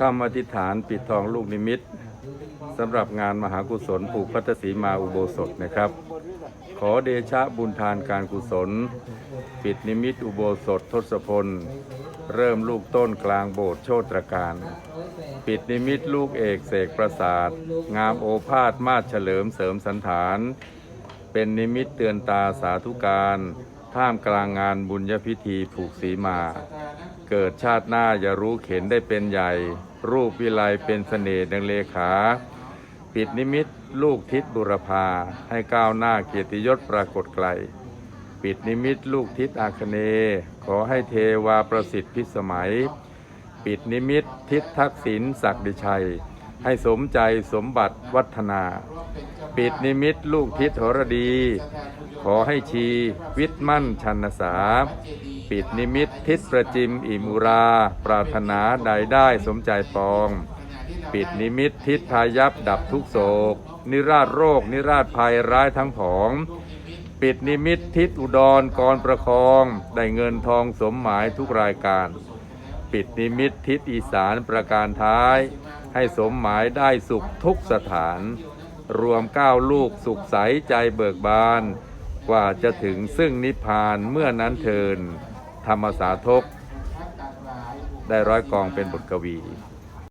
คำอธิษฐานปิดทองลูกนิมิตสำหรับงานมหากุศลผูกพัทธสีมาอุโบสถนะครับ ขอเดชะบุญทานการกุศล ปิดนิมิตอุโบสถทศพล เริ่มลูกต้นกลางโบสถ์โชตรการ ปิดนิมิตลูกเอกเสกประสาท งามโอภาสมาศเฉลิมเสริมสันฐาน เป็นนิมิตเตือนตาสาธุการ ท่ามกลางงานบุญญพิธีผูกสีมา เกิดชาติหน้าอย่ารู้เข็นได้เป็นใหญ่ รูปวิไลเป็นเสน่ห์ดังเลขา ปิดนิมิตลูกทิศบุรพาให้ก้าวหน้าเกียรติยศปรากฏไกล ปิดนิมิตลูกทิศอาคเน ขอให้เทวาประสิทธิ์พิสมัย ปิดนิมิตทิศทักษิณศักดิชัย ให้สมใจสมบัติวัฒนา ปิดนิมิตลูกทิศหรดี ขอให้ชีวิตมั่นชันสา ปิดนิมิตทิศประจิมอิมุรา ปรารถนาใดได้สมใจปอง ปิดนิมิตทิศพายับดับทุกโศก นิราชโรค นิราชภัยร้ายทั้งผอง ปิดนิมิตทิศอุดรกรประคอง ได้เงินทองสมหมายทุกรายการ ปิดนิมิตทิศอีสานประการท้าย ให้สมหมายได้สุขทุกสถาน รวมเก้าลูกสุขใสใจเบิกบาน กว่าจะถึงซึ่งนิพพานเมื่อนั้นเทิน ธรรมสาทก ได้ร้อยกองเป็นบทกวี